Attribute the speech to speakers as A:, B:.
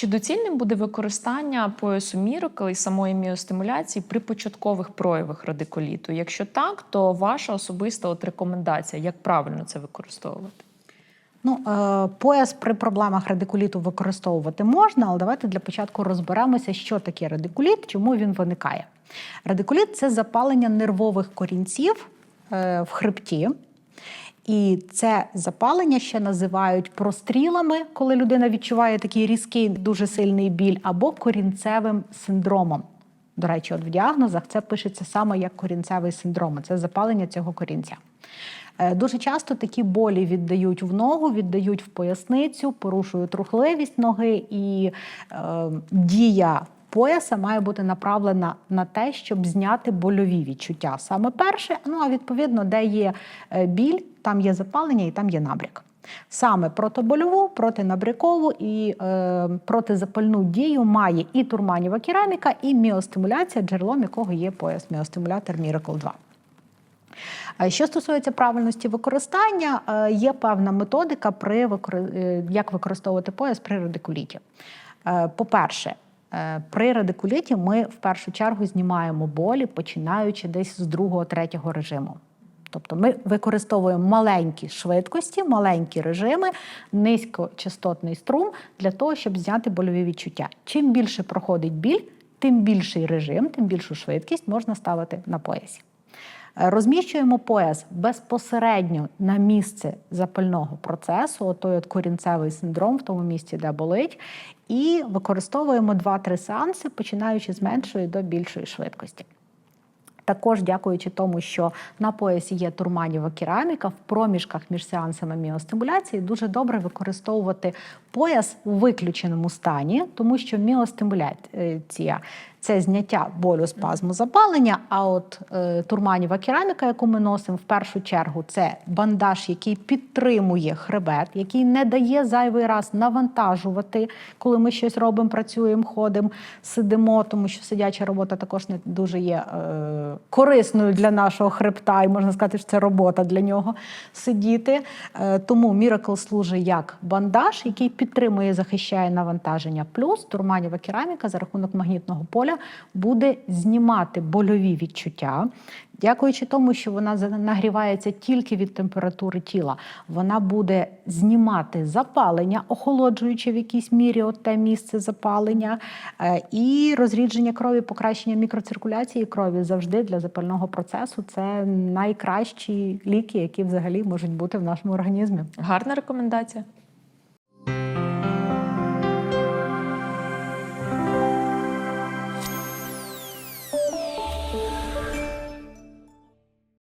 A: Чи доцільним буде використання поясу Miracle і самої міостимуляції при початкових проявах радикуліту? Якщо так, то ваша особиста от рекомендація, як правильно це використовувати?
B: Ну, е, пояс при проблемах радикуліту використовувати можна, але давайте для початку розберемося, що таке радикуліт, чому він виникає. Радикуліт це запалення нервових корінців е, в хребті. І це запалення ще називають прострілами, коли людина відчуває такий різкий, дуже сильний біль, або корінцевим синдромом. До речі, от в діагнозах це пишеться саме як корінцевий синдром. Це запалення цього корінця. Е, Дуже часто такі болі віддають в ногу, віддають в поясницю, порушують рухливість ноги, і е, дія пояса має бути направлена на те, щоб зняти больові відчуття. Саме перше, ну а відповідно, де є е, біль, там є запалення і там є набряк. Саме протобольову, протинабрякову і е, протизапальну дію має і турманіва кераміка, і міостимуляція, джерелом якого є пояс міостимулятор Miracle 2. Е, Що стосується правильності використання, е, є певна методика, при як використовувати пояс при радикуліті. По-перше, при радикуліті ми в першу чергу знімаємо болі, починаючи десь з другого-третього режиму. Тобто ми використовуємо маленькі швидкості, маленькі режими, низькочастотний струм для того, щоб зняти больові відчуття. Чим більше проходить біль, тим більший режим, тим більшу швидкість можна ставити на поясі. Е, Розміщуємо пояс безпосередньо на місце запального процесу, той от корінцевий синдром в тому місці, де болить, і використовуємо 2-3 сеанси, починаючи з меншої до більшої швидкості. Також дякуючи тому, що на поясі є турманіва кераміка, в проміжках між сеансами міостимуляції дуже добре використовувати пояс у виключеному стані, тому що міостимуляція це зняття болю спазму запалення. А от е, турманіва кераміка, яку ми носимо, в першу чергу, це бандаж, який підтримує хребет, який не дає зайвий раз навантажувати, коли ми щось робимо, працюємо, ходимо, сидимо, тому що сидяча робота також не дуже є е, корисною для нашого хребта, і можна сказати, що це робота для нього сидіти. Е, тому Miracle служить як бандаж, який підтримує, захищає навантаження. Плюс турманіва кераміка за рахунок магнітного поля буде знімати больові відчуття. Дякуючи тому, що вона нагрівається тільки від температури тіла, вона буде знімати запалення, охолоджуючи в якійсь мірі от те місце запалення, е, і розрідження крові, покращення мікроциркуляції крові завжди для запального процесу це найкращі ліки, які взагалі можуть бути в нашому організмі.
A: Гарна рекомендація.